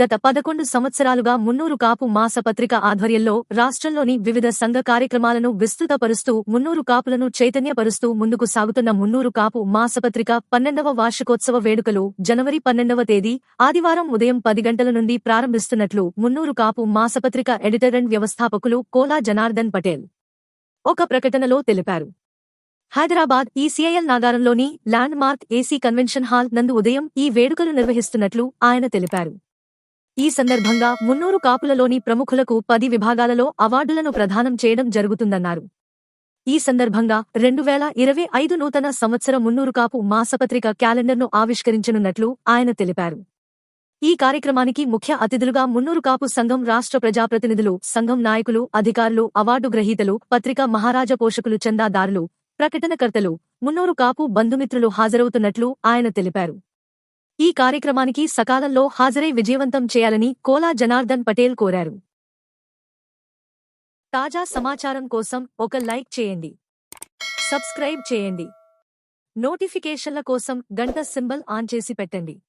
గత పదకొండు సంవత్సరాలుగా మున్నూరు కాపు మాసపత్రిక ఆధ్వర్యంలో రాష్ట్రంలోని వివిధ సంఘ కార్యక్రమాలను విస్తృతపరుస్తూ మున్నూరు కాపులను చైతన్యపరుస్తూ ముందుకు సాగుతున్న మున్నూరు కాపు మాసపత్రిక పన్నెండవ వార్షికోత్సవ వేడుకలు జనవరి పన్నెండవ తేదీ ఆదివారం ఉదయం పది గంటల నుండి ప్రారంభిస్తున్నట్లు మున్నూరు కాపు మాసపత్రిక ఎడిటర్ అండ్ వ్యవస్థాపకులు కోలా జనార్దన్ పటేల్ ఒక ప్రకటనలో తెలిపారు. హైదరాబాద్ ఈ సిఐఎల్ నాగారంలోని landmark AC convention hall నందు ఉదయం ఈ వేడుకలు నిర్వహిస్తున్నట్లు ఆయన తెలిపారు. ఈ సందర్భంగా మున్నూరు కాపులలోని ప్రముఖులకు పది విభాగాలలో అవార్డులను ప్రదానం చేయడం జరుగుతుందన్నారు. ఈ సందర్భంగా రెండు వేల ఇరవై ఐదు నూతన సంవత్సర మున్నూరు కాపు మాసపత్రిక క్యాలెండర్ను ఆవిష్కరించనున్నట్లు ఆయన తెలిపారు. ఈ కార్యక్రమానికి ముఖ్య అతిథులుగా మున్నూరు కాపు సంఘం రాష్ట్ర ప్రజాప్రతినిధులు సంఘం నాయకులు అధికారులు అవార్డు గ్రహీతలు పత్రికా మహారాజ పోషకులు చందాదారులు ప్రకటనకర్తలు మున్నూరు కాపు బంధుమిత్రులు హాజరవుతున్నట్లు ఆయన తెలిపారు. ఈ కార్యక్రమానికి సకాలంలో హాజరై విజయవంతం చేయాలని కోలా జనార్దన్ పటేల్ కోరారు. తాజా సమాచారం కోసం ఒక లైక్ చేయండి. సబ్స్క్రైబ్ చేయండి. నోటిఫికేషన్ల కోసం గంట సింబల్ ఆన్ చేసి పెట్టండి.